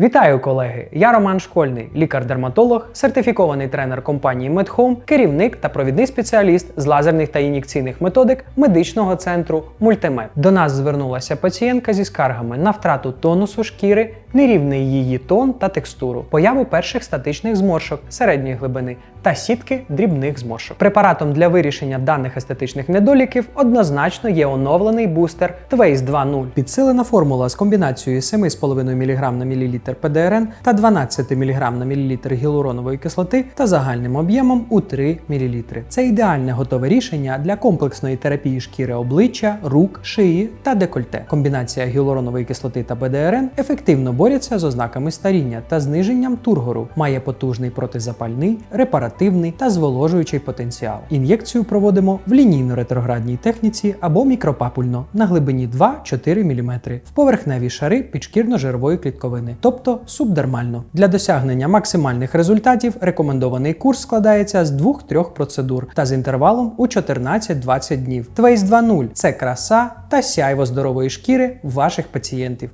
Вітаю, колеги! Я Роман Школьний, лікар-дерматолог, сертифікований тренер компанії MedHome, керівник та провідний спеціаліст з лазерних та ін'єкційних методик медичного центру Мультимед. До нас звернулася пацієнтка зі скаргами на втрату тонусу шкіри, нерівний її тон та текстуру, появу перших статичних зморшок середньої глибини та сітки дрібних зморшок. Препаратом для вирішення даних естетичних недоліків однозначно є оновлений бустер Twace 2.0. Підсилена формула з комбінацією 7,5 мг на мл ПДРН та 12 мг на мл гіалуронової кислоти та загальним об'ємом у 3 мл. Це ідеальне готове рішення для комплексної терапії шкіри обличчя, рук, шиї та декольте. Комбінація гіалуронової кислоти та ПДРН ефективно борються з ознаками старіння та зниженням тургору, має потужний протизапальний, репаративний та зволожуючий потенціал. Ін'єкцію проводимо в лінійно-ретроградній техніці або мікропапульно на глибині 2-4 мм в поверхневі шари підшкірно-жирової клітковини, тобто субдермально. Для досягнення максимальних результатів рекомендований курс складається з 2-3 процедур та з інтервалом у 14-20 днів. Твейс 2.0 – це краса та сяйво здорової шкіри ваших пацієнтів.